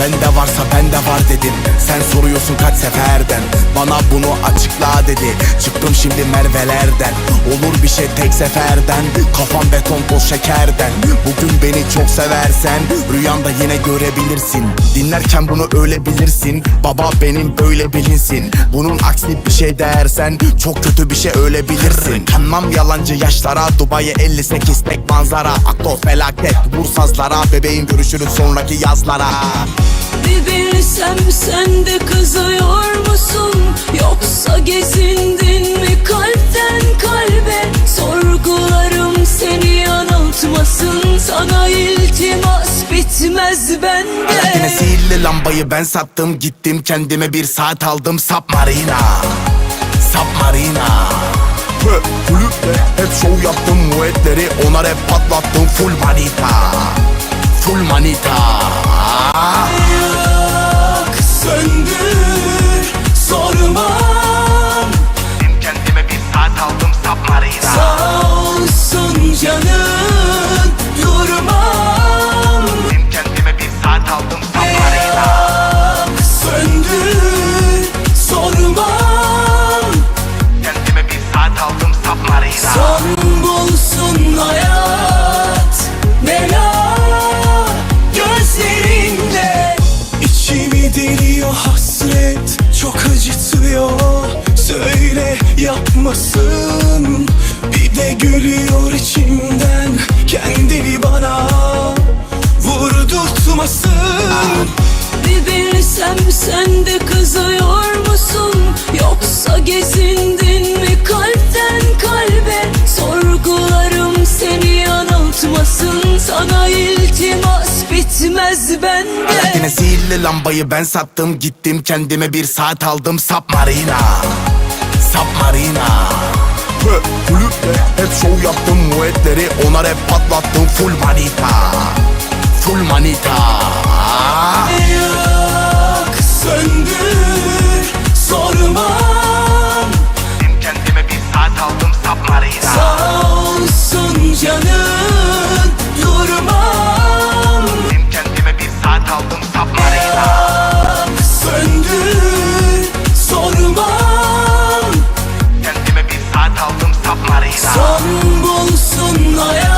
Bende varsa bende var dedim. Sen soruyorsun kaç seferden. Bana bunu açıkla dedi. Çıktım şimdi Merve'lerden. Olur bir şey tek seferden. Kafam beton toz şekerden. Bugün beni çok seversen Rüyanda yine görebilirsin. Dinlerken bunu öyle bilirsin. Baba benim böyle bilinsin. Bunun aksi bir şey dersen Çok kötü bir şey öyle bilirsin. Kanmam yalancı yaşlara Dubai'ye 58 tek manzara. Aktor felaket vur sazlara Bebeğim görüşürüz sonraki yazlara Bir bilsem sen de kızıyor musun? Yoksa gezindin mi kalpten kalbe? Sorgularım seni yanıltmasın. Sana iltimas bitmez bende. Sihirli lambayı ben sattım. Gittim kendime bir saat aldım. Submarina Submarina Hı, Kulüpte hep şov yaptım. Muetleri Ona rap patlattım. Full manita. Full manita Son bulsun hayat Bela gözlerinde. İçimi deliyor hasret Çok acıtıyor. Söyle yapmasın Bir de gülüyor içimden. Kendini bana Vurdurtmasın. Bir bilsem sen de kızıyor musun? Yoksa gezindin Sana iltimas bitmez bende. Sihirli lambayı ben sattım Gittim kendime bir saat aldım. Submarina Submarina. Hı, Kulüpte hep şov yaptım muetleri Ona rap patlattım. Full manita Full manita Son bulsun hayat.